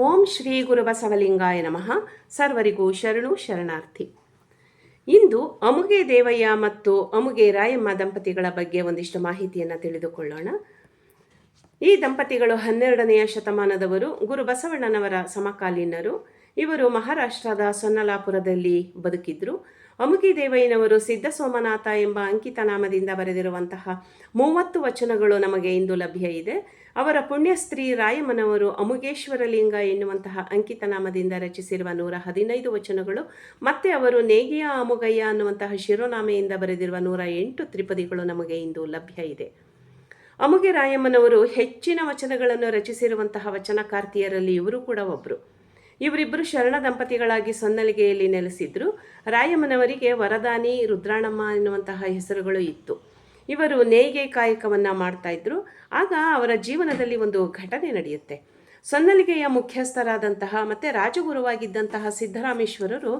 ಓಂ ಶ್ರೀ ಗುರು ಬಸವಲಿಂಗಾಯ ನಮಃ. ಸರ್ವರಿಗೂ ಶರಣು ಶರಣಾರ್ಥಿ. ಇಂದು ಅಮುಗೆ ದೇವಯ್ಯ ಮತ್ತು ಅಮುಗೆ ರಾಯಮ್ಮ ದಂಪತಿಗಳ ಬಗ್ಗೆ ಒಂದಿಷ್ಟು ಮಾಹಿತಿಯನ್ನು ತಿಳಿದುಕೊಳ್ಳೋಣ. ಈ ದಂಪತಿಗಳು ಹನ್ನೆರಡನೆಯ ಶತಮಾನದವರು. ಗುರು ಬಸವಣ್ಣನವರ ಸಮಕಾಲೀನರು. ಇವರು ಮಹಾರಾಷ್ಟ್ರದ ಸೊನ್ನಲಾಪುರದಲ್ಲಿ ಬದುಕಿದ್ರು. ಅಮುಗಿ ದೇವಯ್ಯನವರು ಸಿದ್ಧ ಸೋಮನಾಥ ಎಂಬ ಅಂಕಿತ ನಾಮದಿಂದ ಬರೆದಿರುವಂತಹ ಮೂವತ್ತು ವಚನಗಳು ನಮಗೆ ಇಂದು ಲಭ್ಯ ಇದೆ. ಅವರ ಪುಣ್ಯಸ್ತ್ರೀ ರಾಯಮ್ಮನವರು ಅಮುಗೇಶ್ವರಲಿಂಗ ಎನ್ನುವಂತಹ ಅಂಕಿತ ನಾಮದಿಂದ ರಚಿಸಿರುವ ನೂರ ಹದಿನೈದು ವಚನಗಳು, ಮತ್ತೆ ಅವರು ನೇಗಿಯ ಅಮುಗಯ್ಯ ಅನ್ನುವಂತಹ ಶಿರೋನಾಮೆಯಿಂದ ಬರೆದಿರುವ ನೂರ ಎಂಟು ತ್ರಿಪದಿಗಳು ನಮಗೆ ಇಂದು ಲಭ್ಯ ಇದೆ. ಅಮುಗೆ ರಾಯಮ್ಮನವರು ಹೆಚ್ಚಿನ ವಚನಗಳನ್ನು ರಚಿಸಿರುವಂತಹ ವಚನಕಾರ್ತಿಯರಲ್ಲಿ ಇವರು ಕೂಡ ಒಬ್ಬರು ಇವರಿಬ್ಬರು ಶರಣ ದಂಪತಿಗಳಾಗಿ ಸೊನ್ನಲಿಗೆಯಲ್ಲಿ ನೆಲೆಸಿದ್ರು. ರಾಯಮ್ಮನವರಿಗೆ ವರದಾನಿ, ರುದ್ರಾಣಮ್ಮ ಎನ್ನುವಂತಹ ಹೆಸರುಗಳು ಇತ್ತು. ಇವರು ನೇಯ್ಗೆ ಕಾಯಕವನ್ನು ಮಾಡ್ತಾ ಇದ್ರು. ಆಗ ಅವರ ಜೀವನದಲ್ಲಿ ಒಂದು ಘಟನೆ ನಡೆಯುತ್ತೆ. ಸೊನ್ನಲಿಗೆಯ ಮುಖ್ಯಸ್ಥರಾದಂತಹ ಮತ್ತು ರಾಜಗುರುವಾಗಿದ್ದಂತಹ ಸಿದ್ದರಾಮೇಶ್ವರರು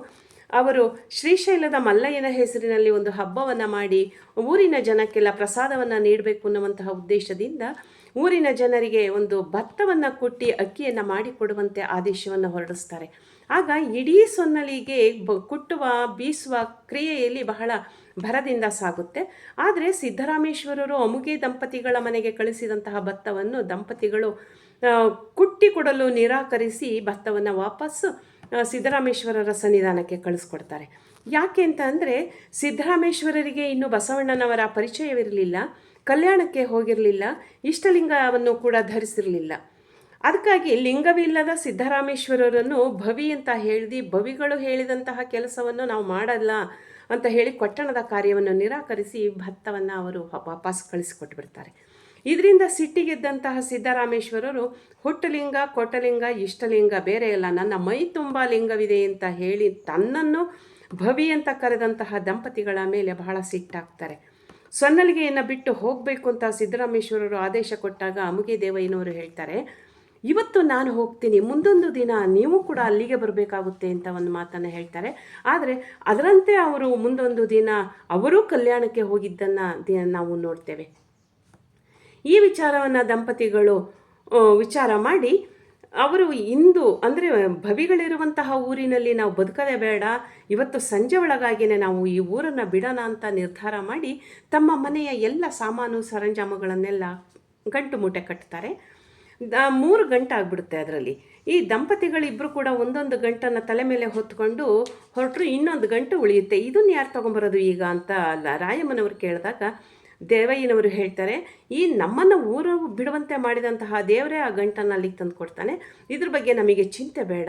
ಅವರು ಶ್ರೀಶೈಲದ ಮಲ್ಲಯ್ಯನ ಹೆಸರಿನಲ್ಲಿ ಒಂದು ಹಬ್ಬವನ್ನು ಮಾಡಿ ಊರಿನ ಜನಕ್ಕೆಲ್ಲ ಪ್ರಸಾದವನ್ನು ನೀಡಬೇಕು ಅನ್ನುವಂತಹ ಉದ್ದೇಶದಿಂದ ಊರಿನ ಜನರಿಗೆ ಒಂದು ಭತ್ತವನ್ನು ಕೊಟ್ಟು ಅಕ್ಕಿಯನ್ನು ಮಾಡಿಕೊಡುವಂತೆ ಆದೇಶವನ್ನು ಹೊರಡಿಸ್ತಾರೆ. ಆಗ ಇಡೀ ಸೊನ್ನಲಿಗೆ ಬ, ಕುಟ್ಟುವ, ಬೀಸುವ ಕ್ರಿಯೆಯಲ್ಲಿ ಬಹಳ ಭರದಿಂದ ಸಾಗುತ್ತೆ. ಆದರೆ ಸಿದ್ದರಾಮೇಶ್ವರರು ಅಮುಗೆ ದಂಪತಿಗಳ ಮನೆಗೆ ಕಳಿಸಿದಂತಹ ಭತ್ತವನ್ನು ದಂಪತಿಗಳು ಕುಟ್ಟಿಕೊಡಲು ನಿರಾಕರಿಸಿ ಭತ್ತವನ್ನು ವಾಪಸ್ಸು ಸಿದ್ದರಾಮೇಶ್ವರರ ಸನ್ನಿಧಾನಕ್ಕೆ ಕಳಿಸ್ಕೊಡ್ತಾರೆ. ಯಾಕೆ ಅಂತ ಅಂದರೆ ಸಿದ್ದರಾಮೇಶ್ವರರಿಗೆ ಇನ್ನು ಬಸವಣ್ಣನವರ ಪರಿಚಯವಿರಲಿಲ್ಲ. ಕಲ್ಯಾಣಕ್ಕೆ ಹೋಗಿರಲಿಲ್ಲ, ಇಷ್ಟಲಿಂಗವನ್ನು ಕೂಡ ಧರಿಸಿರಲಿಲ್ಲ. ಅದಕ್ಕಾಗಿ ಲಿಂಗವಿಲ್ಲದ ಸಿದ್ದರಾಮೇಶ್ವರರನ್ನು ಭವಿ ಅಂತ ಹೇಳಿದಿ ಭವಿಗಳು ಹೇಳಿದಂತಹ ಕೆಲಸವನ್ನು ನಾವು ಮಾಡಲ್ಲ ಅಂತ ಹೇಳಿ ಕೊಟ್ಟಣದ ಕಾರ್ಯವನ್ನು ನಿರಾಕರಿಸಿ ಭತ್ತವನ್ನು ಅವರು ವಾಪಸ್ ಕಳಿಸಿಕೊಟ್ಟು ಬಿಡ್ತಾರೆ ಇದರಿಂದ ಸಿಟ್ಟಿಗೆದ್ದಂತಹ ಸಿದ್ದರಾಮೇಶ್ವರರು ಹುಟ್ಟಲಿಂಗ, ಕೊಟ್ಟಲಿಂಗ, ಇಷ್ಟಲಿಂಗ ಬೇರೆ ಅಲ್ಲ ನನ್ನ ಮೈ ತುಂಬ ಲಿಂಗವಿದೆ ಅಂತ ಹೇಳಿ ತನ್ನನ್ನು ಭವಿ ಅಂತ ಕರೆದಂತಹ ದಂಪತಿಗಳ ಮೇಲೆ ಬಹಳ ಸಿಟ್ಟಾಗ್ತಾರೆ ಸೊನ್ನಲಿಗೆಯನ್ನು ಬಿಟ್ಟು ಹೋಗಬೇಕು ಅಂತ ಸಿದ್ದರಾಮೇಶ್ವರರು ಆದೇಶ ಕೊಟ್ಟಾಗ ಅಮುಗೆ ದೇವಯ್ಯನವರು ಹೇಳ್ತಾರೆ, ಇವತ್ತು ನಾನು ಹೋಗ್ತೀನಿ, ಮುಂದೊಂದು ದಿನ ನೀವು ಕೂಡ ಅಲ್ಲಿಗೆ ಬರಬೇಕಾಗುತ್ತೆ ಅಂತ ಒಂದು ಮಾತನ್ನು ಹೇಳ್ತಾರೆ. ಆದರೆ ಅದರಂತೆ ಅವರು ಮುಂದೊಂದು ದಿನ ಅವರೂ ಕಲ್ಯಾಣಕ್ಕೆ ಹೋಗಿದ್ದನ್ನು ನಾವು ನೋಡ್ತೇವೆ. ಈ ವಿಚಾರವನ್ನು ದಂಪತಿಗಳು ವಿಚಾರ ಮಾಡಿ ಅವರು ಇಂದು, ಅಂದರೆ ಭವಿಗಳಿರುವಂತಹ ಊರಿನಲ್ಲಿ ನಾವು ಬದುಕದೇ ಬೇಡ, ಇವತ್ತು ಸಂಜೆ ಒಳಗಾಗಿಯೇ ನಾವು ಈ ಊರನ್ನು ಬಿಡೋಣ ಅಂತ ನಿರ್ಧಾರ ಮಾಡಿ ತಮ್ಮ ಮನೆಯ ಎಲ್ಲ ಸಾಮಾನು ಸರಂಜಾಮಗಳನ್ನೆಲ್ಲ ಗಂಟು ಮೂಟೆ ಕಟ್ತಾರೆ. ಮೂರು ಗಂಟೆ ಆಗಿಬಿಡುತ್ತೆ ಅದರಲ್ಲಿ. ಈ ದಂಪತಿಗಳಿಬ್ಬರು ಕೂಡ ಒಂದೊಂದು ಗಂಟನ್ನು ತಲೆ ಮೇಲೆ ಹೊತ್ಕೊಂಡು ಹೊರಟರು ಇನ್ನೊಂದು ಗಂಟು ಉಳಿಯುತ್ತೆ. ಇದನ್ನು ಯಾರು ತೊಗೊಂಬರೋದು ಈಗ ಅಂತ ರಾಯಮ್ಮನವರು ಕೇಳಿದಾಗ ದೇವಯ್ಯನವರು ಹೇಳ್ತಾರೆ, ಈ ನಮ್ಮನ್ನು ಊರು ಬಿಡುವಂತೆ ಮಾಡಿದಂತಹ ದೇವರೇ ಆ ಗಂಟನ್ನು ಅಲ್ಲಿಗೆ ತಂದು ಕೊಡ್ತಾನೆ. ಇದ್ರ ಬಗ್ಗೆ ನಮಗೆ ಚಿಂತೆ ಬೇಡ.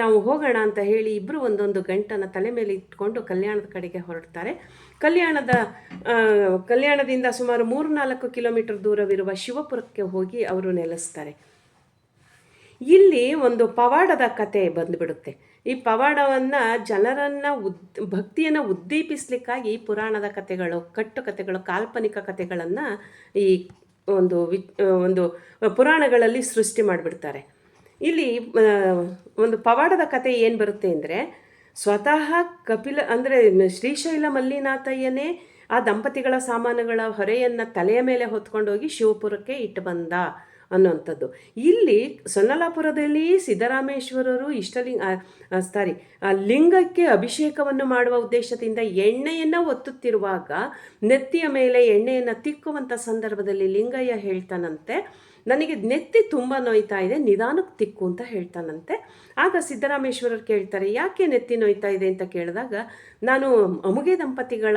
ನಾವು ಹೋಗೋಣ ಅಂತ ಹೇಳಿ ಇಬ್ಬರು ಒಂದೊಂದು ಗಂಟನ್ನು ತಲೆ ಮೇಲೆ ಇಟ್ಕೊಂಡು ಕಲ್ಯಾಣದ ಕಡೆಗೆ ಹೊರಡ್ತಾರೆ. ಕಲ್ಯಾಣದ ಕಲ್ಯಾಣದಿಂದ ಸುಮಾರು ಮೂರು ನಾಲ್ಕು ಕಿಲೋಮೀಟರ್ ದೂರವಿರುವ ಶಿವಪುರಕ್ಕೆ ಹೋಗಿ ಅವರು ನೆಲೆಸ್ತಾರೆ. ಇಲ್ಲಿ ಒಂದು ಪವಾಡದ ಕತೆ ಬಂದುಬಿಡುತ್ತೆ. ಈ ಪವಾಡವನ್ನು ಜನರನ್ನು ಉದ್, ಭಕ್ತಿಯನ್ನು ಉದ್ದೀಪಿಸ್ಲಿಕ್ಕಾಗಿ ಪುರಾಣದ ಕಥೆಗಳು, ಕಟ್ಟು ಕಥೆಗಳು, ಕಾಲ್ಪನಿಕ ಕಥೆಗಳನ್ನು ಈ ಒಂದು ವಿ ಒಂದು ಪುರಾಣಗಳಲ್ಲಿ ಸೃಷ್ಟಿ ಮಾಡಿಬಿಡ್ತಾರೆ. ಇಲ್ಲಿ ಒಂದು ಪವಾಡದ ಕತೆ ಏನು ಬರುತ್ತೆ ಅಂದರೆ, ಸ್ವತಃ ಕಪಿಲ, ಅಂದರೆ ಶ್ರೀಶೈಲ ಮಲ್ಲಿನಾಥಯ್ಯನೇ ಆ ದಂಪತಿಗಳ ಸಾಮಾನುಗಳ ಹೊರೆಯನ್ನು ತಲೆಯ ಮೇಲೆ ಹೊತ್ಕೊಂಡೋಗಿ ಶಿವಪುರಕ್ಕೆ ಇಟ್ಟು ಬಂದ. ಅನ್ನುವಂಥದ್ದು. ಇಲ್ಲಿ ಸೊನ್ನಲಾಪುರದಲ್ಲಿ ಸಿದ್ದರಾಮೇಶ್ವರರು ಇಷ್ಟಲಿಂಗ ಸಾರಿ ಲಿಂಗಕ್ಕೆ ಅಭಿಷೇಕವನ್ನು ಮಾಡುವ ಉದ್ದೇಶದಿಂದ ಎಣ್ಣೆಯನ್ನು ಒತ್ತುತ್ತಿರುವಾಗ ನೆತ್ತಿಯ ಮೇಲೆ ಎಣ್ಣೆಯನ್ನು ತಿಕ್ಕುವಂಥ ಸಂದರ್ಭದಲ್ಲಿ ಲಿಂಗಯ್ಯ ಹೇಳ್ತಾನಂತೆ ನನಗೆ ನೆತ್ತಿ ತುಂಬ ನೋಯ್ತಾ ಇದೆ, ನಿಧಾನಕ್ಕೆ ತಿಕ್ಕು ಅಂತ ಹೇಳ್ತಾನಂತೆ. ಆಗ ಸಿದ್ದರಾಮೇಶ್ವರರು ಕೇಳ್ತಾರೆ, ಯಾಕೆ ನೆತ್ತಿ ನೋಯ್ತಾ ಇದೆ ಅಂತ ಕೇಳಿದಾಗ, ನಾನು ಅಮುಗೆ ದಂಪತಿಗಳ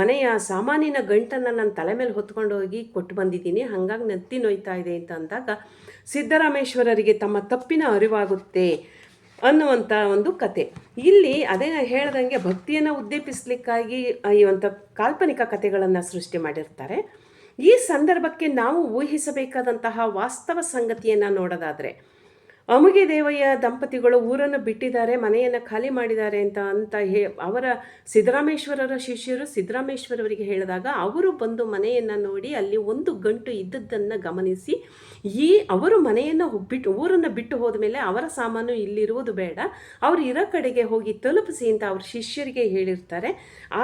ಮನೆಯ ಸಾಮಾನಿನ ಗಂಟನ್ನು ನಾನು ತಲೆ ಮೇಲೆ ಹೊತ್ಕೊಂಡು ಹೋಗಿ ಕೊಟ್ಟು ಬಂದಿದ್ದೀನಿ, ಹಾಗಾಗಿ ನೆತ್ತಿ ನೋಯ್ತಾ ಇದೆ ಅಂತ ಅಂದಾಗ, ಸಿದ್ದರಾಮೇಶ್ವರರಿಗೆ ತಮ್ಮ ತಪ್ಪಿನ ಅರಿವಾಗುತ್ತೆ ಅನ್ನುವಂಥ ಒಂದು ಕತೆ. ಇಲ್ಲಿ ಅದೇ ಹೇಳ್ದಂಗೆ ಭಕ್ತಿಯನ್ನು ಉದ್ದೀಪಿಸ್ಲಿಕ್ಕಾಗಿ ಈ ಒಂದು ಕಾಲ್ಪನಿಕ ಕಥೆಗಳನ್ನು ಸೃಷ್ಟಿ ಮಾಡಿರ್ತಾರೆ. ಈ ಸಂದರ್ಭಕ್ಕೆ ನಾವು ಊಹಿಸಬೇಕಾದಂತಹ ವಾಸ್ತವ ಸಂಗತಿಯನ್ನು ನೋಡೋದಾದರೆ, ಅಮುಗೆ ದೇವಯ್ಯ ದಂಪತಿಗಳು ಊರನ್ನು ಬಿಟ್ಟಿದ್ದಾರೆ, ಮನೆಯನ್ನು ಖಾಲಿ ಮಾಡಿದ್ದಾರೆ ಅಂತ ಅಂತ ಹೇ, ಅವರ ಸಿದ್ದರಾಮೇಶ್ವರರ ಶಿಷ್ಯರು ಸಿದ್ದರಾಮೇಶ್ವರವರಿಗೆ ಹೇಳಿದಾಗ ಅವರು ಬಂದು ಮನೆಯನ್ನು ನೋಡಿ ಅಲ್ಲಿ ಒಂದು ಗಂಟು ಇದ್ದದ್ದನ್ನು ಗಮನಿಸಿ, ಈ ಅವರು ಮನೆಯನ್ನು ಬಿಟ್ಟು ಊರನ್ನು ಬಿಟ್ಟು ಹೋದ ಮೇಲೆ ಅವರ ಸಾಮಾನು ಇಲ್ಲಿರುವುದು ಬೇಡ, ಅವರು ಇರೋ ಕಡೆಗೆ ಹೋಗಿ ತಲುಪಿಸಿ ಅಂತ ಅವ್ರ ಶಿಷ್ಯರಿಗೆ ಹೇಳಿರ್ತಾರೆ.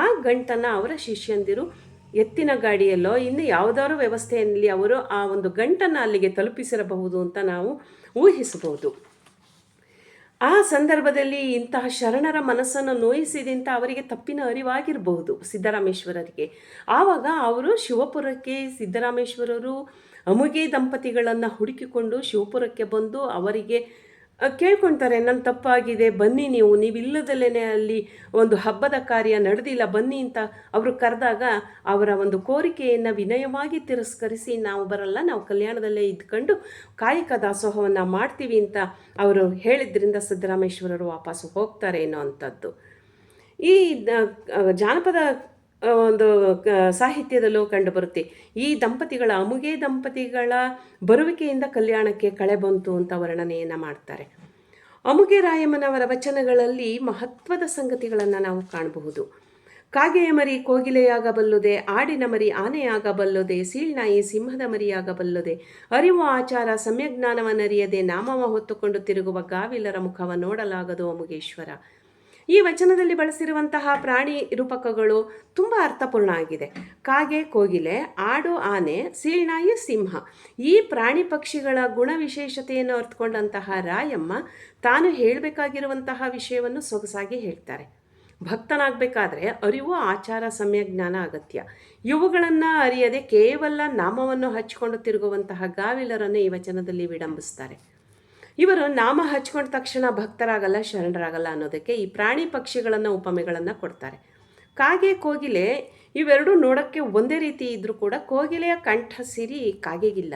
ಆ ಗಂಟನ್ನು ಅವರ ಶಿಷ್ಯಂದಿರು ಎತ್ತಿನ ಗಾಡಿಯಲ್ಲೋ, ಇನ್ನು ಯಾವುದಾದ್ರು ವ್ಯವಸ್ಥೆಯಲ್ಲಿ ಅವರು ಆ ಒಂದು ಗಂಟನ್ನು ಅಲ್ಲಿಗೆ ತಲುಪಿಸಿರಬಹುದು ಅಂತ ನಾವು ಊಹಿಸಬಹುದು. ಆ ಸಂದರ್ಭದಲ್ಲಿ ಇಂತಹ ಶರಣರ ಮನಸ್ಸನ್ನು ನೋಯಿಸಿದಂತ ಅವರಿಗೆ ತಪ್ಪಿನ ಅರಿವಾಗಿರಬಹುದು ಸಿದ್ದರಾಮೇಶ್ವರರಿಗೆ. ಆವಾಗ ಅವರು ಶಿವಪುರಕ್ಕೆ ಸಿದ್ದರಾಮೇಶ್ವರರು ಅಮುಗೆ ದಂಪತಿಗಳನ್ನು ಹುಡುಕಿಕೊಂಡು ಶಿವಪುರಕ್ಕೆ ಬಂದು ಅವರಿಗೆ ಕೇಳ್ಕೊಳ್ತಾರೆ ನನ್ನ ತಪ್ಪಾಗಿದೆ, ಬನ್ನಿ ನೀವು ನೀವಿಲ್ಲದಲ್ಲೇ ಅಲ್ಲಿ ಒಂದು ಹಬ್ಬದ ಕಾರ್ಯ ನಡೆದಿಲ್ಲ, ಬನ್ನಿ ಅಂತ ಅವರು ಕರೆದಾಗ ಅವರ ಒಂದು ಕೋರಿಕೆಯನ್ನು ವಿನಯವಾಗಿ ತಿರಸ್ಕರಿಸಿ, ನಾವು ಬರಲ್ಲ, ನಾವು ಕಲ್ಯಾಣದಲ್ಲೇ ಇದ್ಕೊಂಡು ಕಾಯಕ ದಾಸೋಹವನ್ನು ಮಾಡ್ತೀವಿ ಅಂತ ಅವರು ಹೇಳಿದ್ರಿಂದ ಸಿದ್ದರಾಮೇಶ್ವರರು ವಾಪಸ್ಸು ಹೋಗ್ತಾರೆ ಅನ್ನೋ ಈ ಜಾನಪದ ಒಂದು ಸಾಹಿತ್ಯದಲ್ಲೂ ಕಂಡುಬರುತ್ತೆ ಈ ದಂಪತಿಗಳ, ಅಮುಗೆ ದಂಪತಿಗಳ ಬರುವಿಕೆಯಿಂದ ಕಲ್ಯಾಣಕ್ಕೆ ಕಳೆ ಬಂತು ಅಂತ ವರ್ಣನೆಯನ್ನು ಮಾಡ್ತಾರೆ. ಅಮುಗೆ ರಾಯಮ್ಮನವರ ವಚನಗಳಲ್ಲಿ ಮಹತ್ವದ ಸಂಗತಿಗಳನ್ನು ನಾವು ಕಾಣಬಹುದು. ಕಾಗೆಯ ಮರಿ ಕೋಗಿಲೆಯಾಗಬಲ್ಲುದೆ, ಆಡಿನ ಮರಿ ಆನೆಯಾಗಬಲ್ಲದೆ, ಸೀಳ್ನಾಯಿ ಸಿಂಹದ ಮರಿಯಾಗಬಲ್ಲದೆ, ಅರಿವು ಆಚಾರ ಸಮ್ಯಜ್ಞಾನವನ್ನರಿಯದೆ ನಾಮವ ಹೊತ್ತುಕೊಂಡು ತಿರುಗುವ ಗಾವಿಲರ ಮುಖವ ನೋಡಲಾಗದು ಅಮುಗೇಶ್ವರ. ಈ ವಚನದಲ್ಲಿ ಬಳಸಿರುವಂತಹ ಪ್ರಾಣಿ ರೂಪಕಗಳು ತುಂಬ ಅರ್ಥಪೂರ್ಣ ಆಗಿದೆ. ಕಾಗೆ, ಕೋಗಿಲೆ, ಆಡು, ಆನೆ ಸೀಳ್ನಾಯಿ ಸಿಂಹ. ಈ ಪ್ರಾಣಿ ಪಕ್ಷಿಗಳ ಗುಣ ವಿಶೇಷತೆಯನ್ನು ಅರ್ಥಕೊಂಡಂತಹ ರಾಯಮ್ಮ ತಾನು ಹೇಳಬೇಕಾಗಿರುವಂತಹ ವಿಷಯವನ್ನು ಸೊಗಸಾಗಿ ಹೇಳ್ತಾರೆ. ಭಕ್ತನಾಗಬೇಕಾದ್ರೆ ಅರಿವು, ಆಚಾರ ಸಮ್ಯಜ್ಞಾನ ಅಗತ್ಯ. ಇವುಗಳನ್ನು ಅರಿಯದೆ ಕೇವಲ ನಾಮವನ್ನು ಹಚ್ಚಿಕೊಂಡು ತಿರುಗುವಂತಹ ಗಾವಿಲರನ್ನು ಈ ವಚನದಲ್ಲಿ ವಿಡಂಬಿಸ್ತಾರೆ. ಇವರು ನಾಮ ಹಚ್ಕೊಂಡ ತಕ್ಷಣ ಭಕ್ತರಾಗಲ್ಲ, ಶರಣರಾಗಲ್ಲ ಅನ್ನೋದಕ್ಕೆ ಈ ಪ್ರಾಣಿ ಪಕ್ಷಿಗಳನ್ನು ಉಪಮೆಗಳನ್ನು ಕೊಡ್ತಾರೆ. ಕಾಗೆ ಕೋಗಿಲೆ ಇವೆರಡೂ ನೋಡೋಕ್ಕೆ ಒಂದೇ ರೀತಿ ಇದ್ದರೂ ಕೂಡ ಕೋಗಿಲೆಯ ಕಂಠ ಸಿರಿ ಕಾಗೆಗಿಲ್ಲ.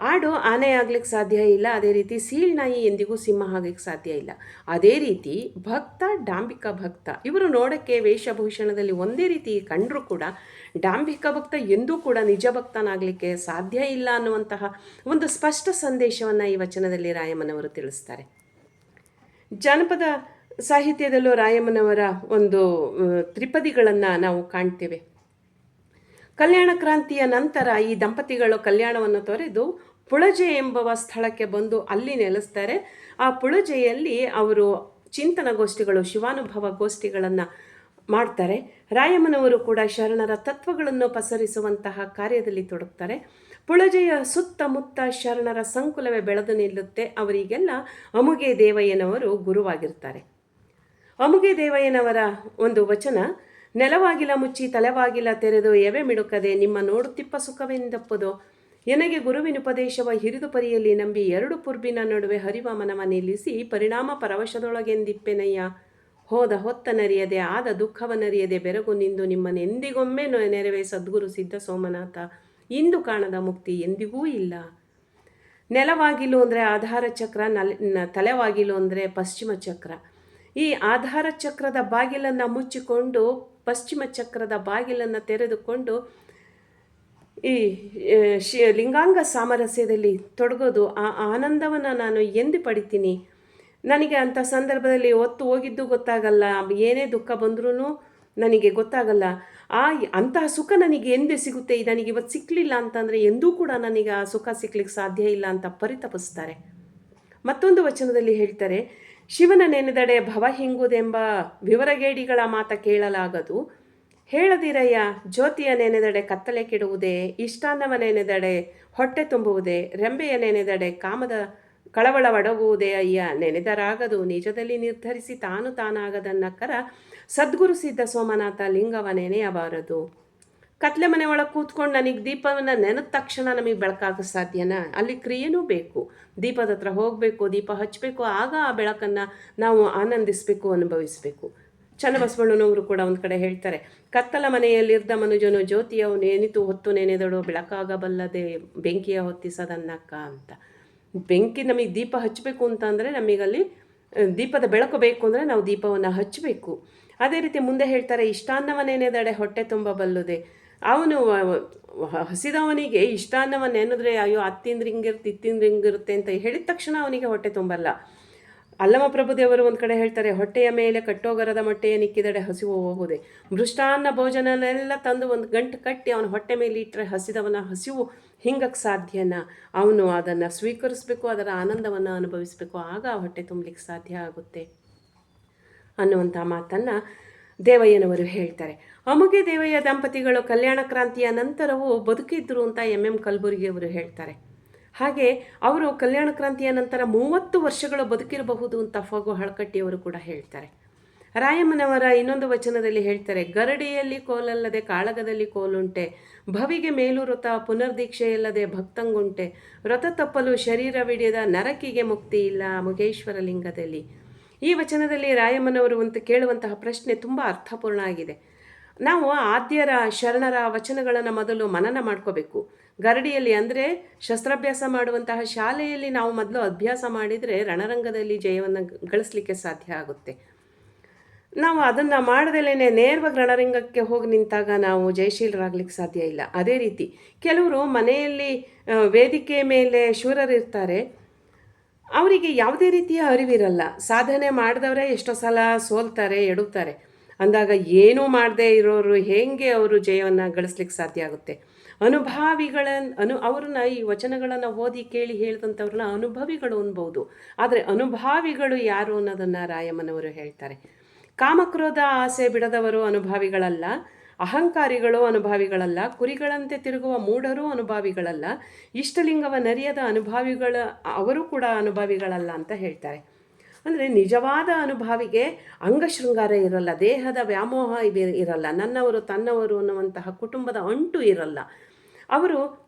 ಆಡು ಆನೆ ಆಗ್ಲಿಕ್ಕೆ ಸಾಧ್ಯ ಇಲ್ಲ. ಅದೇ ರೀತಿ ಸೀಳ್ನಾಯಿ ಎಂದಿಗೂ ಸಿಂಹ ಆಗ್ಲಿಕ್ಕೆ ಸಾಧ್ಯ ಇಲ್ಲ. ಅದೇ ರೀತಿ ಭಕ್ತ, ಡಾಂಬಿಕ ಭಕ್ತ ಇವರು ನೋಡೋಕ್ಕೆ ವೇಷಭೂಷಣದಲ್ಲಿ ಒಂದೇ ರೀತಿ ಕಂಡರೂ ಕೂಡ ಡಾಂಬಿಕ ಭಕ್ತ ಎಂದೂ ಕೂಡ ನಿಜ ಭಕ್ತನಾಗಲಿಕ್ಕೆ ಸಾಧ್ಯ ಇಲ್ಲ ಅನ್ನುವಂತಹ ಒಂದು ಸ್ಪಷ್ಟ ಸಂದೇಶವನ್ನು ಈ ವಚನದಲ್ಲಿ ರಾಯಮ್ಮನವರು ತಿಳಿಸ್ತಾರೆ. ಜಾನಪದ ಸಾಹಿತ್ಯದಲ್ಲೂ ರಾಯಮ್ಮನವರ ಒಂದು ತ್ರಿಪದಿಗಳನ್ನು ನಾವು ಕಾಣ್ತೇವೆ. ಕಲ್ಯಾಣ ಕ್ರಾಂತಿಯ ನಂತರ ಈ ದಂಪತಿಗಳು ಕಲ್ಯಾಣವನ್ನು ತೊರೆದು ಪುಳಜೆ ಎಂಬ ಸ್ಥಳಕ್ಕೆ ಬಂದು ಅಲ್ಲಿ ನೆಲೆಸ್ತಾರೆ. ಆ ಪುಳಜೆಯಲ್ಲಿ ಅವರು ಚಿಂತನ ಗೋಷ್ಠಿಗಳು ಶಿವಾನುಭವ ಗೋಷ್ಠಿಗಳನ್ನು ಮಾಡ್ತಾರೆ. ರಾಯಮ್ಮನವರು ಕೂಡ ಶರಣರ ತತ್ವಗಳನ್ನು ಪಸರಿಸುವಂತಹ ಕಾರ್ಯದಲ್ಲಿ ತೊಡಗ್ತಾರೆ. ಪುಳಜೆಯ ಸುತ್ತಮುತ್ತ ಶರಣರ ಸಂಕುಲವೇ ಬೆಳೆದು ನಿಲ್ಲುತ್ತೆ. ಅವರಿಗೆಲ್ಲ ಅಮುಗೆ ದೇವಯ್ಯನವರು ಗುರುವಾಗಿರ್ತಾರೆ. ಅಮುಗೆ ದೇವಯ್ಯನವರ ಒಂದು ವಚನ ನೆಲವಾಗಿಲ ಮುಚ್ಚಿ ತಲೆವಾಗಿಲ ತೆರೆದು ಎವೆ ಮಿಡುಕದೆ ನಿಮ್ಮ ನೋಡುತ್ತಿಪ್ಪ ಸುಖವೆಂದಪ್ಪದು. ಎನಗೆ ಗುರುವಿನ ಉಪದೇಶವ ಹಿರಿದು ಪರಿಯಲ್ಲಿ ನಂಬಿ ಎರಡು ಪುರ್ಬಿನ ನಡುವೆ ಹರಿವ ಮನವ ನಿಲ್ಲಿಸಿ ಪರಿಣಾಮ ಪರವಶದೊಳಗೆಂದಿಪ್ಪೆನಯ್ಯ. ಹೋದ ಹೊತ್ತ ನರಿಯದೆ, ಆದ ದುಃಖವನರಿಯದೆ ಬೆರಗು ನಿಂದು ನಿಮ್ಮನೆಂದಿಗೊಮ್ಮೆ ನೆರವೆ ಸದ್ಗುರು ಸಿದ್ಧ ಸೋಮನಾಥ. ಇಂದು ಕಾಣದ ಮುಕ್ತಿ ಎಂದಿಗೂ ಇಲ್ಲ. ನೆಲವಾಗಿಲು ಅಂದರೆ ಆಧಾರ ಚಕ್ರ, ನಲ್ ತಲೆವಾಗಿಲು ಅಂದರೆ ಪಶ್ಚಿಮ ಚಕ್ರ. ಈ ಆಧಾರ ಚಕ್ರದ ಬಾಗಿಲನ್ನು ಮುಚ್ಚಿಕೊಂಡು ಪಶ್ಚಿಮ ಚಕ್ರದ ಬಾಗಿಲನ್ನು ತೆರೆದುಕೊಂಡು ಈ ಶಿ, ಲಿಂಗಾಂಗ ಸಾಮರಸ್ಯದಲ್ಲಿ ತೊಡಗೋದು ಆ ಆನಂದವನ್ನು ನಾನು ಎಂದು ಪಡಿತೀನಿ? ನನಗೆ ಅಂಥ ಸಂದರ್ಭದಲ್ಲಿ ಒತ್ತು ಹೋಗಿದ್ದು ಗೊತ್ತಾಗಲ್ಲ. ಏನೇ ದುಃಖ ಬಂದ್ರೂ ನನಗೆ ಗೊತ್ತಾಗಲ್ಲ. ಆ ಅಂತಹ ಸುಖ ನನಗೆ ಎಂದೇ ಸಿಗುತ್ತೆ? ನನಗೆ ಇವತ್ತು ಸಿಕ್ಕಲಿಲ್ಲ ಅಂತಂದರೆ ಎಂದೂ ಕೂಡ ನನಗೆ ಆ ಸುಖ ಸಿಕ್ಕಲಿಕ್ಕೆ ಸಾಧ್ಯ ಇಲ್ಲ ಅಂತ ಪರಿತಪಿಸ್ತಾರೆ. ಮತ್ತೊಂದು ವಚನದಲ್ಲಿ ಹೇಳ್ತಾರೆ ಶಿವನ ನೆನೆದಡೆ ಭವ ಹಿಂಗುದೆಂಬ ವಿವರಗೇಡಿಗಳ ಮಾತ ಕೇಳಲಾಗದು. ಹೇಳದಿರಯ್ಯ, ಜ್ಯೋತಿಯ ನೆನೆದಡೆ ಕತ್ತಲೆ ಕೆಡುವುದೇ, ಇಷ್ಟಾನ್ನವ ನೆನೆದಡೆ ಹೊಟ್ಟೆ ತುಂಬುವುದೇ, ರೆಂಬೆಯ ನೆನೆದಡೆ ಕಾಮದ ಕಳವಳ ಒಡಗುವುದೇ ಅಯ್ಯ, ನೆನೆದರಾಗದು, ನಿಜದಲ್ಲಿ ನಿರ್ಧರಿಸಿ ತಾನು ತಾನಾಗದನ್ನಕ್ಕರ ಸದ್ಗುರು ಸಿದ್ಧ ಸೋಮನಾಥ ಲಿಂಗವ ನೆನೆಯಬಾರದು. ಕತ್ಲೆ ಮನೆ ಒಳಗೆ ಕೂತ್ಕೊಂಡು ನನಗೆ ದೀಪವನ್ನ ನೆನೆದ ತಕ್ಷಣ ನಮಗೆ ಬೆಳಕಾಗ ಸಾಧ್ಯನಾ? ಅಲ್ಲಿ ಕ್ರಿಯೆನೂ ಬೇಕು. ದೀಪದ ಹತ್ರ ಹೋಗಬೇಕು, ದೀಪ ಹಚ್ಚಬೇಕು ಆಗ ಆ ಬೆಳಕನ್ನು ನಾವು ಆನಂದಿಸಬೇಕು, ಅನುಭವಿಸಬೇಕು. ಚನ್ನಬಸವಣ್ಣನವರು ಕೂಡ ಒಂದು ಕಡೆ ಹೇಳ್ತಾರೆ, ಕತ್ತಲ ಮನೆಯಲ್ಲಿರ್ದ ಮನುಜನು ಜ್ಯೋತಿಯವು ನೇನಿತು ಹೊತ್ತು ನೆನೆದಳು, ಬೆಳಕಾಗಬಲ್ಲದೆ ಬೆಂಕಿಯ ಹೊತ್ತಿಸದನ್ನಕ್ಕ ಅಂತ. ಬೆಂಕಿ ನಮಗೆ ದೀಪ ಹಚ್ಚಬೇಕು ಅಂತ ಅಂದರೆ ನಮಗಲ್ಲಿ, ದೀಪದ ಬೆಳಕು ಬೇಕು ಅಂದರೆ ನಾವು ದೀಪವನ್ನು ಹಚ್ಚಬೇಕು ಅದೇ ರೀತಿ ಮುಂದೆ ಹೇಳ್ತಾರೆ ಇಷ್ಟಾನ್ನವನ್ನೇನೆದಡೆ ಹೊಟ್ಟೆ ತುಂಬ ಬಲ್ಲುದೆ. ಅವನು ಹಸಿದವನಿಗೆ ಇಷ್ಟಾನ್ನವನ್ನು ಏನಿದ್ರೆ ಅಯ್ಯೋ ಅತ್ತಿಂದ್ರೆ ಹಿಂಗಿರುತ್ತೆ ಇತ್ತಿಂದ್ರೆ ಹಿಂಗಿರುತ್ತೆ ಅಂತ ಹೇಳಿದ ತಕ್ಷಣ ಅವನಿಗೆ ಹೊಟ್ಟೆ ತುಂಬಲ್ಲ. ಅಲ್ಲಮ ಪ್ರಭುದೇವರು ಒಂದು ಕಡೆ ಹೇಳ್ತಾರೆ, ಹೊಟ್ಟೆಯ ಮೇಲೆ ಕಟ್ಟೋಗರದ ಮೊಟ್ಟೆಯ ನಿಕ್ಕಿದಡೆ ಹಸಿವು ಹೋಗುದೆ ಮೃಷ್ಟಾನ್ನ ಭೋಜನನೆಲ್ಲ ತಂದು ಒಂದು ಗಂಟು ಕಟ್ಟಿ ಅವನ ಹೊಟ್ಟೆ ಮೇಲೆ ಇಟ್ಟರೆ ಹಸಿದವನ ಹಸಿವು ಹಿಂಗಕ್ಕೆ ಸಾಧ್ಯನ? ಅವನು ಅದನ್ನು ಸ್ವೀಕರಿಸಬೇಕು, ಅದರ ಆನಂದವನ್ನು ಅನುಭವಿಸಬೇಕು, ಆಗ ಹೊಟ್ಟೆ ತುಂಬಲಿಕ್ಕೆ ಸಾಧ್ಯ ಆಗುತ್ತೆ. ಅನ್ನುವಂಥ ಮಾತನ್ನು ದೇವಯ್ಯನವರು ಹೇಳ್ತಾರೆ. ಅಮುಗೆ ದೇವಯ್ಯ ದಂಪತಿಗಳು ಕಲ್ಯಾಣ ಕ್ರಾಂತಿಯ ನಂತರವೂ ಬದುಕಿದ್ರು ಅಂತ ಎಂ ಎಂ ಕಲಬುರ್ಗಿಯವರು ಹೇಳ್ತಾರೆ. ಹಾಗೆ ಅವರು ಕಲ್ಯಾಣ ಕ್ರಾಂತಿಯ ನಂತರ ಮೂವತ್ತು ವರ್ಷಗಳು ಬದುಕಿರಬಹುದು ಅಂತ ಫಗು ಹಳಕಟ್ಟಿಯವರು ಕೂಡ ಹೇಳ್ತಾರೆ. ರಾಯಮ್ಮನವರ ಇನ್ನೊಂದು ವಚನದಲ್ಲಿ ಹೇಳ್ತಾರೆ, ಗರಡಿಯಲ್ಲಿ ಕೋಲಲ್ಲದೆ ಕಾಳಗದಲ್ಲಿ ಕೋಲುಂಟೆ, ಭವಿಗೆ ಮೇಲು ವೃತ ಪುನರ್ದೀಕ್ಷೆಯಲ್ಲದೆ ಭಕ್ತಂಗುಂಟೆ ವ್ರತ ತಪ್ಪಲು ಶರೀರವಿಡಿದ ನರಕಿಗೆ ಮುಕ್ತಿ ಇಲ್ಲ ಮುಗೇಶ್ವರ ಲಿಂಗದಲ್ಲಿ ಈ ವಚನದಲ್ಲಿ ರಾಯಮ್ಮನವರು ಅಂತ ಕೇಳುವಂತಹ ಪ್ರಶ್ನೆ ತುಂಬ ಅರ್ಥಪೂರ್ಣ ಆಗಿದೆ. ನಾವು ಆದ್ಯರ ಶರಣರ ವಚನಗಳನ್ನು ಮೊದಲು ಮನನ ಮಾಡ್ಕೋಬೇಕು. ಗರಡಿಯಲ್ಲಿ ಅಂದರೆ ಶಸ್ತ್ರಾಭ್ಯಾಸ ಮಾಡುವಂತಹ ಶಾಲೆಯಲ್ಲಿ ನಾವು ಮೊದಲು ಅಭ್ಯಾಸ ಮಾಡಿದರೆ ರಣರಂಗದಲ್ಲಿ ಜಯವನ್ನು ಗಳಿಸ್ಲಿಕ್ಕೆ ಸಾಧ್ಯ ಆಗುತ್ತೆ. ನಾವು ಅದನ್ನು ಮಾಡದಲ್ಲೇ ನೇರವಾಗಿ ರಣರಂಗಕ್ಕೆ ಹೋಗಿ ನಿಂತಾಗ ನಾವು ಜಯಶೀಲರಾಗ್ಲಿಕ್ಕೆ ಸಾಧ್ಯ ಇಲ್ಲ. ಅದೇ ರೀತಿ ಕೆಲವರು ಮನೆಯಲ್ಲಿ ವೇದಿಕೆ ಮೇಲೆ ಶೂರರಿರ್ತಾರೆ. ಅವರಿಗೆ ಯಾವುದೇ ರೀತಿಯ ಅರಿವಿರಲ್ಲ. ಸಾಧನೆ ಮಾಡಿದವರೇ ಎಷ್ಟೋ ಸಲ ಸೋಲ್ತಾರೆ ಎಡುತ್ತಾರೆ ಅಂದಾಗ ಏನೂ ಮಾಡದೇ ಇರೋರು ಹೇಗೆ ಅವರು ಜಯವನ್ನು ಗಳಿಸ್ಲಿಕ್ಕೆ ಸಾಧ್ಯ ಆಗುತ್ತೆ? ಅನುಭಾವಿಗಳ, ಅನು, ಅವ್ರನ್ನ ಈ ವಚನಗಳನ್ನು ಓದಿ ಕೇಳಿ ಹೇಳಿದಂಥವ್ರನ್ನ ಅನುಭವಿಗಳು ಅನ್ಬೋದು. ಆದರೆ ಅನುಭಾವಿಗಳು ಯಾರು ಅನ್ನೋದನ್ನು ರಾಯಮ್ಮನವರು ಹೇಳ್ತಾರೆ. ಕಾಮಕ್ರೋಧ, ಆಸೆ ಬಿಡದವರು ಅನುಭಾವಿಗಳಲ್ಲ. ಅಹಂಕಾರಿಗಳು ಅನುಭಾವಿಗಳಲ್ಲ, ಕುರಿಗಳಂತೆ ತಿರುಗುವ ಮೂಢರೂ ಅನುಭಾವಿಗಳಲ್ಲ, ಇಷ್ಟಲಿಂಗವ ನರಿಯದ ಅನುಭಾವಿಗಳ, ಅವರು ಕೂಡ ಅನುಭಾವಿಗಳಲ್ಲ ಅಂತ ಹೇಳ್ತಾರೆ. ಅಂದರೆ ನಿಜವಾದ ಅನುಭಾವಿಗೆ ಅಂಗಶೃಂಗಾರ ಇರಲ್ಲ, ದೇಹದ ವ್ಯಾಮೋಹ ಇರಲ್ಲ, ನನ್ನವರು ತನ್ನವರು ಅನ್ನುವಂತಹ ಕುಟುಂಬದ ಅಂಟು ಇರಲ್ಲ. ಅವರು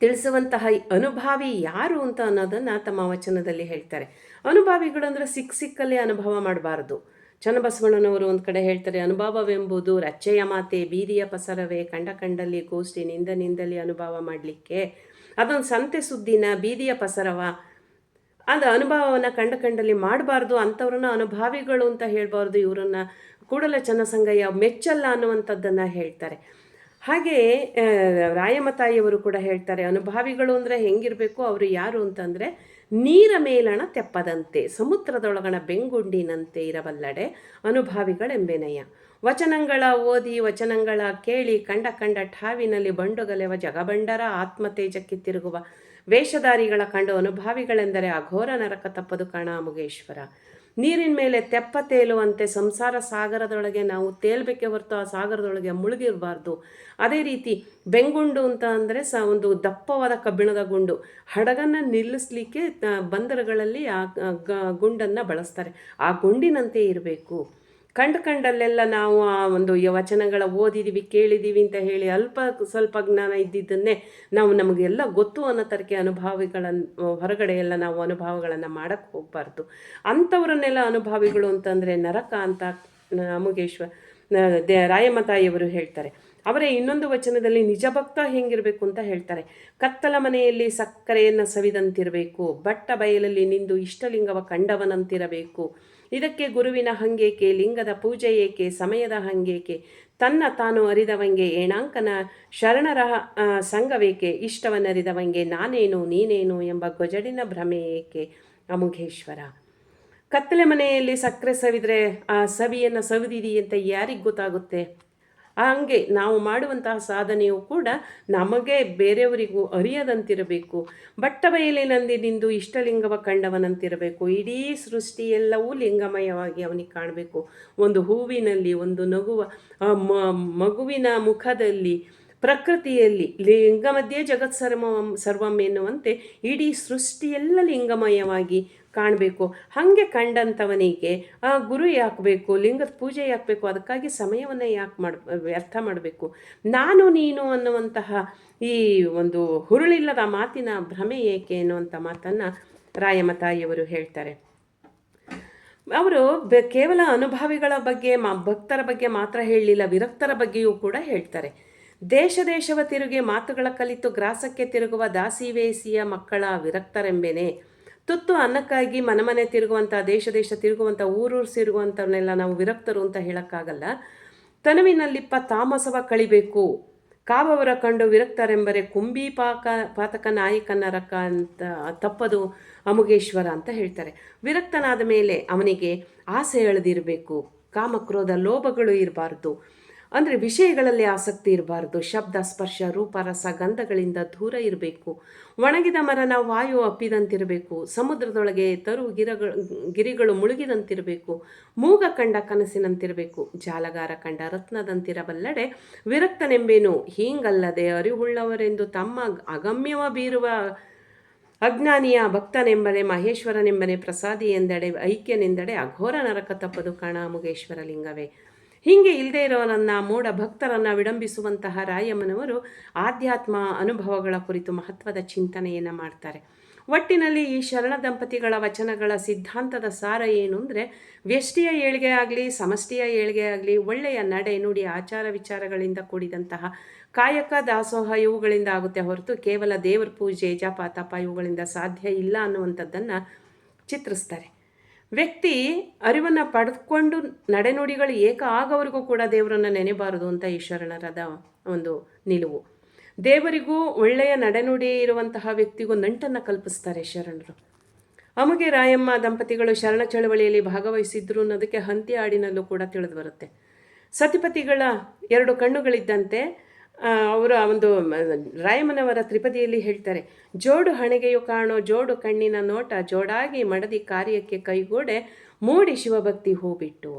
ತಿಳಿಸುವಂತಹ ಅನುಭಾವಿ ಯಾರು ಅಂತ ಅನ್ನೋದನ್ನು ತಮ್ಮ ವಚನದಲ್ಲಿ ಹೇಳ್ತಾರೆ. ಅನುಭಾವಿಗಳು ಅಂದರೆ ಸಿಕ್ಕ ಸಿಕ್ಕಲ್ಲೇ ಅನುಭವ ಮಾಡಬಾರ್ದು. ಚನ್ನಬಸವಣ್ಣನವರು ಒಂದು ಕಡೆ ಹೇಳ್ತಾರೆ ಅನುಭವವೆಂಬುದು ರಚ್ಚೆಯ ಮಾತೆ ಬೀದಿಯ ಪಸರವೇ ಕಂಡ ಕಂಡಲ್ಲಿ ಗೋಷ್ಠಿ ನಿಂದ ನಿಂದಲಿ ಅನುಭವ ಮಾಡಲಿಕ್ಕೆ. ಅದೊಂದು ಸಂತೆ ಸುದ್ದಿನ ಬೀದಿಯ ಪಸರವ. ಅದು ಅನುಭವವನ್ನು ಕಂಡ ಕಂಡಲ್ಲಿ ಮಾಡಬಾರ್ದು ಅಂಥವ್ರನ್ನ ಅನುಭಾವಿಗಳು ಅಂತ ಹೇಳಬಾರ್ದು ಇವರನ್ನ ಕೂಡಲ ಚನ್ನಸಂಗಯ್ಯ ಮೆಚ್ಚಲ್ಲ ಅನ್ನುವಂಥದ್ದನ್ನು ಹೇಳ್ತಾರೆ. ಹಾಗೆ ಆ, ರಾಯಮ್ಮ ತಾಯಿಯವರು ಕೂಡ ಹೇಳ್ತಾರೆ ಅನುಭಾವಿಗಳು ಅಂದರೆ ಹೆಂಗಿರಬೇಕು ಅವರು ಯಾರು? ಅಂತಂದರೆ ನೀರ ಮೇಲಣ ತೆಪ್ಪದಂತೆ, ಸಮುದ್ರದೊಳಗಣ ಬೆಂಗುಂಡಿನಂತೆ ಇರಬಲ್ಲಡೆ ಅನುಭಾವಿಗಳೆಂಬೆನಯ್ಯ. ವಚನಗಳ ಓದಿ ವಚನಗಳ ಕೇಳಿ ಕಂಡ ಕಂಡ ಠಾವಿನಲ್ಲಿ ಬಂಡುಗಲೆವ ಜಗಬಂಡರ ಆತ್ಮತೇಜಕ್ಕೆ ತಿರುಗುವ ವೇಷಧಾರಿಗಳ ಕಂಡು ಅನುಭಾವಿಗಳೆಂದರೆ ಅಘೋರ ನರಕ ತಪ್ಪದು ಕಣ ಮುಗೇಶ್ವರ. ನೀರಿನ ಮೇಲೆ ತೆಪ್ಪ ತೇಲುವಂತೆ ಸಂಸಾರ ಸಾಗರದೊಳಗೆ ನಾವು ತೇಲ್ಬೇಕೆ ಹೊರತು ಆ ಸಾಗರದೊಳಗೆ ಮುಳುಗಿರಬಾರ್ದು. ಅದೇ ರೀತಿ ಬೆಂಗುಂಡು ಅಂತ ಅಂದರೆ ಸ ಒಂದು ದಪ್ಪವಾದ ಕಬ್ಬಿಣದ ಗುಂಡು. ಹಡಗನ್ನು ನಿಲ್ಲಿಸಲಿಕ್ಕೆ ಬಂದರುಗಳಲ್ಲಿ ಆ ಗುಂಡನ್ನು ಬಳಸ್ತಾರೆ. ಆ ಗುಂಡಿನಂತೆ ಇರಬೇಕು. ಕಂಡು ಕಂಡಲ್ಲೆಲ್ಲ ನಾವು ಆ ಒಂದು ವಚನಗಳ ಓದಿದ್ದೀವಿ ಕೇಳಿದ್ದೀವಿ ಅಂತ ಹೇಳಿ ಅಲ್ಪ ಸ್ವಲ್ಪ ಜ್ಞಾನ ಇದ್ದಿದ್ದನ್ನೇ ನಾವು ನಮಗೆಲ್ಲ ಗೊತ್ತು ಅನ್ನೋ ತರಕೆ ಅನುಭಾವಿಗಳನ್ನು ಹೊರಗಡೆ ಎಲ್ಲ ನಾವು ಅನುಭವಗಳನ್ನು ಮಾಡೋಕ್ಕೆ ಹೋಗಬಾರ್ದು. ಅಂಥವರನ್ನೆಲ್ಲ ಅನುಭಾವಿಗಳು ಅಂತಂದರೆ ನರಕ ಅಂತ ನಮಗೇಶ್ವ ದೇ, ರಾಯಮ್ಮ ತಾಯಿಯವರು ಹೇಳ್ತಾರೆ. ಅವರೇ ಇನ್ನೊಂದು ವಚನದಲ್ಲಿ ನಿಜ ಭಕ್ತ ಹೆಂಗಿರಬೇಕು ಅಂತ ಹೇಳ್ತಾರೆ. ಕತ್ತಲ ಮನೆಯಲ್ಲಿ ಸಕ್ಕರೆಯನ್ನು ಸವಿದಂತಿರಬೇಕು, ಬಟ್ಟ ಬಯಲಲ್ಲಿ ನಿಂದು ಇಷ್ಟಲಿಂಗವ ಕಂಡವನಂತಿರಬೇಕು ಇದಕ್ಕೆ ಗುರುವಿನ ಹಂಗೇಕೆ, ಲಿಂಗದ ಪೂಜೆ ಏಕೆ, ಸಮಯದ ಹಂಗೇಕೆ, ತನ್ನ ತಾನು ಅರಿದವಂಗೆ ಏಣಾಂಕನ ಶರಣರ ಸಂಘವೇಕೆ, ಇಷ್ಟವನ್ನರಿದವಂಗೆ ನಾನೇನು, ನೀನೇನು ಎಂಬ ಗೊಜಡಿನ ಭ್ರಮೆ ಏಕೆ ಅಮುಘೇಶ್ವರ ಕತ್ತಲೆ ಮನೆಯಲ್ಲಿ ಸಕ್ಕರೆ ಸವಿದ್ರೆ ಆ ಸವಿಯನ್ನು ಅಂತ ಯಾರಿಗೆ ಗೊತ್ತಾಗುತ್ತೆ? ಹಂಗೆ ನಾವು ಮಾಡುವಂತಹ ಸಾಧನೆಯು ಕೂಡ ನಮಗೆ ಬೇರೆಯವರಿಗೂ ಅರಿಯದಂತಿರಬೇಕು. ಬಟ್ಟ ನಂದಿ ನಿಂದು ಇಷ್ಟಲಿಂಗವ ಕಂಡವನಂತಿರಬೇಕು. ಇಡೀ ಸೃಷ್ಟಿ ಎಲ್ಲವೂ ಲಿಂಗಮಯವಾಗಿ ಅವನಿಗೆ ಕಾಣಬೇಕು. ಒಂದು ಹೂವಿನಲ್ಲಿ, ಒಂದು ನಗುವ ಮಗುವಿನ ಮುಖದಲ್ಲಿ, ಪ್ರಕೃತಿಯಲ್ಲಿ ಲಿಂಗ ಮಧ್ಯೆ ಜಗತ್ ಸರ್ವ ಸರ್ವಂ ಎನ್ನುವಂತೆ ಇಡೀ ಸೃಷ್ಟಿಯೆಲ್ಲ ಲಿಂಗಮಯವಾಗಿ ಕಾಣಬೇಕು. ಹಾಗೆ ಕಂಡಂಥವನಿಗೆ ಆ ಗುರು ಯಾಕೆ ಬೇಕು ಲಿಂಗದ ಪೂಜೆ ಯಾಕೆ ಬೇಕು ಅದಕ್ಕಾಗಿ ಸಮಯವನ್ನು ಯಾಕೆ ಮಾಡಿ, ವ್ಯರ್ಥ ಮಾಡಬೇಕು. ನಾನು ನೀನು ಅನ್ನುವಂತಹ ಈ ಒಂದು ಹುರುಳಿಲ್ಲದ ಮಾತಿನ ಭ್ರಮೆ ಏಕೆ ಅನ್ನುವಂಥ ಮಾತನ್ನು ರಾಯಮತಾಯಿಯವರು ಹೇಳ್ತಾರೆ. ಅವರು ಕೇವಲ ಅನುಭವಿಗಳ ಬಗ್ಗೆ, ಮಾ, ಭಕ್ತರ ಬಗ್ಗೆ ಮಾತ್ರ ಹೇಳಲಿಲ್ಲ, ವಿರಕ್ತರ ಬಗ್ಗೆಯೂ ಕೂಡ ಹೇಳ್ತಾರೆ. ದೇಶ ದೇಶವ ತಿರುಗಿ, ಮಾತುಗಳ ಕಲಿತು, ಗ್ರಾಸಕ್ಕೆ ತಿರುಗುವ ದಾಸಿವೇಸಿಯ ಮಕ್ಕಳ ವಿರಕ್ತರೆಂಬೆನೆ ತುತ್ತು ಅನ್ನಕ್ಕಾಗಿ ಮನೆ ಮನೆ ತಿರುಗುವಂಥ ದೇಶ ದೇಶ ತಿರುಗುವಂಥ ಊರೂರು ತಿರುಗುವಂಥವ್ರನ್ನೆಲ್ಲ ನಾವು ವಿರಕ್ತರು ಅಂತ ಹೇಳೋಕ್ಕಾಗಲ್ಲ. ತನುವಿನಲ್ಲಿಪ್ಪ ತಾಮಸವ ಕಳಿಬೇಕು. ಕಾವವರ ಕಂಡು ವಿರಕ್ತರೆಂಬರೆ ಕುಂಬಿ ಪಾಕ, ಪಾತಕ ನಾಯಕನ ರಕ್ಕ ಅಂತ ತಪ್ಪದು ಅಮುಗೇಶ್ವರ ಅಂತ ಹೇಳ್ತಾರೆ. ವಿರಕ್ತನಾದ ಮೇಲೆ ಅವನಿಗೆ ಆಸೆ ಎಳೆದಿರಬೇಕು. ಕಾಮಕ್ರೋಧ, ಲೋಭಗಳು ಇರಬಾರ್ದು. ಅಂದರೆ ವಿಷಯಗಳಲ್ಲಿ ಆಸಕ್ತಿ ಇರಬಾರ್ದು. ಶಬ್ದ, ಸ್ಪರ್ಶ ರೂಪ ರಸ ಗಂಧಗಳಿಂದ ದೂರ ಇರಬೇಕು. ಒಣಗಿದ ಮರನ ವಾಯು ಅಪ್ಪಿದಂತಿರಬೇಕು. ಸಮುದ್ರದೊಳಗೆ ತರು ಗಿರಗಳು, ಗಿರಿಗಳು ಮುಳುಗಿದಂತಿರಬೇಕು. ಮೂಗ ಕಂಡ ಕನಸಿನಂತಿರಬೇಕು. ಜಾಲಗಾರ ಕಂಡ ರತ್ನದಂತಿರಬಲ್ಲಡೆ ವಿರಕ್ತನೆಂಬೇನು? ಹೀಂಗಲ್ಲದೆ ಅರಿವುಳ್ಳವರೆಂದು ತಮ್ಮ ಅಗಮ್ಯವ ಬೀರುವ ಅಜ್ಞಾನಿಯ ಭಕ್ತನೆಂಬನೆ ಮಹೇಶ್ವರನೆಂಬನೆ ಪ್ರಸಾದಿ ಎಂದೆಡೆ, ಐಕ್ಯನೆಂದಡೆ ಅಘೋರ ನರಕ ತಪ್ಪದು ಕಾಣ ಮುಗೇಶ್ವರ ಲಿಂಗವೇ ಹೀಗೆ ಇಲ್ಲದೆ ಇರೋರನ್ನು ಮೂಢ ಭಕ್ತರನ್ನು ವಿಡಂಬಿಸುವಂತಹ ರಾಯಮ್ಮನವರು ಆಧ್ಯಾತ್ಮ ಅನುಭವಗಳ ಕುರಿತು ಮಹತ್ವದ ಚಿಂತನೆಯನ್ನು ಮಾಡ್ತಾರೆ. ಒಟ್ಟಿನಲ್ಲಿ ಈ ಶರಣ ದಂಪತಿಗಳ ವಚನಗಳ ಸಿದ್ಧಾಂತದ ಸಾರ ಏನು ಅಂದರೆ, ವ್ಯಷ್ಟಿಯ ಏಳಿಗೆ ಆಗಲಿ, ಸಮಷ್ಟಿಯ ಏಳಿಗೆ ಆಗಲಿ, ಒಳ್ಳೆಯ ನಡೆ ನುಡಿ ಆಚಾರ ವಿಚಾರಗಳಿಂದ ಕೂಡಿದಂತಹ ಕಾಯಕ ದಾಸೋಹ ಇವುಗಳಿಂದ ಆಗುತ್ತೆ ಹೊರತು ಕೇವಲ ದೇವರ ಪೂಜೆ, ಜಪ, ತಪ ಇವುಗಳಿಂದ ಸಾಧ್ಯ ಇಲ್ಲ ಅನ್ನುವಂಥದ್ದನ್ನು ಚಿತ್ರಿಸ್ತಾರೆ. ವ್ಯಕ್ತಿ ಅರಿವನ್ನು ಪಡೆದುಕೊಂಡು ನಡೆನುಡಿಗಳು ಏಕ ಆಗವರೆಗೂ ಕೂಡ ದೇವರನ್ನು ನೆನೆಬಾರದು ಅಂತ ಈ ಶರಣರದ ಒಂದು ನಿಲುವು. ದೇವರಿಗೂ ಒಳ್ಳೆಯ ನಡೆನುಡಿ ಇರುವಂತಹ ವ್ಯಕ್ತಿಗೂ ನಂಟನ್ನು ಕಲ್ಪಿಸ್ತಾರೆ ಶರಣರು. ಅಮಗೆ ರಾಯಮ್ಮ ದಂಪತಿಗಳು ಶರಣ ಚಳವಳಿಯಲ್ಲಿ ಭಾಗವಹಿಸಿದ್ರು ಅನ್ನೋದಕ್ಕೆ ಹಂತಿ ಹಾಡಿನಲ್ಲೂ ಕೂಡ ತಿಳಿದು ಬರುತ್ತೆ. ಸತಿಪತಿಗಳ ಎರಡು ಕಣ್ಣುಗಳಿದ್ದಂತೆ ಅವರ ಒಂದು ರಾಯಮನವರ ತ್ರಿಪದಿಯಲ್ಲಿ ಹೇಳ್ತಾರೆ, ಜೋಡು ಹಣೆಗೆಯು ಕಾಣೋ, ಜೋಡು ಕಣ್ಣಿನ ನೋಟ, ಜೋಡಾಗಿ ಮಡದಿ ಕಾರ್ಯಕ್ಕೆ ಕೈಗೂಡೆ ಮೂಡಿ ಶಿವಭಕ್ತಿ ಹೂಬಿಟ್ಟು.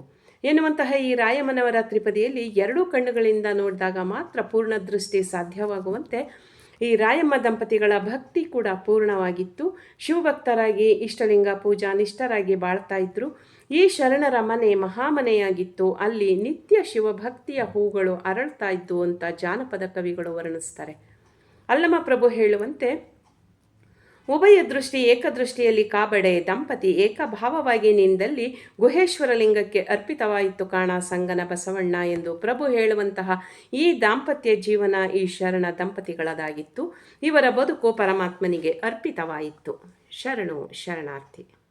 ಎನ್ನುವಂತಹ ಈ ರಾಯಮನವರ ತ್ರಿಪದಿಯಲ್ಲಿ ಎರಡೂ ಕಣ್ಣುಗಳಿಂದ ನೋಡಿದಾಗ ಮಾತ್ರ ಪೂರ್ಣ ದೃಷ್ಟಿ ಸಾಧ್ಯವಾಗುವಂತೆ, ಈ ರಾಯಮ್ಮ ದಂಪತಿಗಳ ಭಕ್ತಿ ಕೂಡ ಪೂರ್ಣವಾಗಿತ್ತು. ಶಿವಭಕ್ತರಾಗಿ ಇಷ್ಟಲಿಂಗ ಪೂಜಾ ನಿಷ್ಠರಾಗಿ ಬಾಳ್ತಾ ಇದ್ರು. ಈ ಶರಣರ ಮನೆ ಮಹಾಮನೆಯಾಗಿತ್ತು. ಅಲ್ಲಿ ನಿತ್ಯ ಶಿವಭಕ್ತಿಯ ಹೂಗಳು ಅರಳ್ತಾ ಇದ್ದು ಅಂತ ಜಾನಪದ ಕವಿಗಳು ವರ್ಣಿಸ್ತಾರೆ. ಅಲ್ಲಮ ಪ್ರಭು ಹೇಳುವಂತೆ, ಉಭಯ ದೃಷ್ಟಿ ಏಕದೃಷ್ಟಿಯಲ್ಲಿ ಕಾಬಡೆ, ದಂಪತಿ ಏಕಭಾವವಾಗಿ ನಿಂದಲ್ಲಿ ಗುಹೇಶ್ವರ ಲಿಂಗಕ್ಕೆ ಅರ್ಪಿತವಾಯಿತು ಕಾಣ ಸಂಗನ ಬಸವಣ್ಣ ಎಂದು ಪ್ರಭು ಹೇಳುವಂತಹ ಈ ದಾಂಪತ್ಯ ಜೀವನ ಈ ಶರಣ ದಂಪತಿಗಳದಾಗಿತ್ತು. ಇವರ ಬದುಕು ಪರಮಾತ್ಮನಿಗೆ ಅರ್ಪಿತವಾಯಿತು. ಶರಣು ಶರಣಾರ್ಥಿ.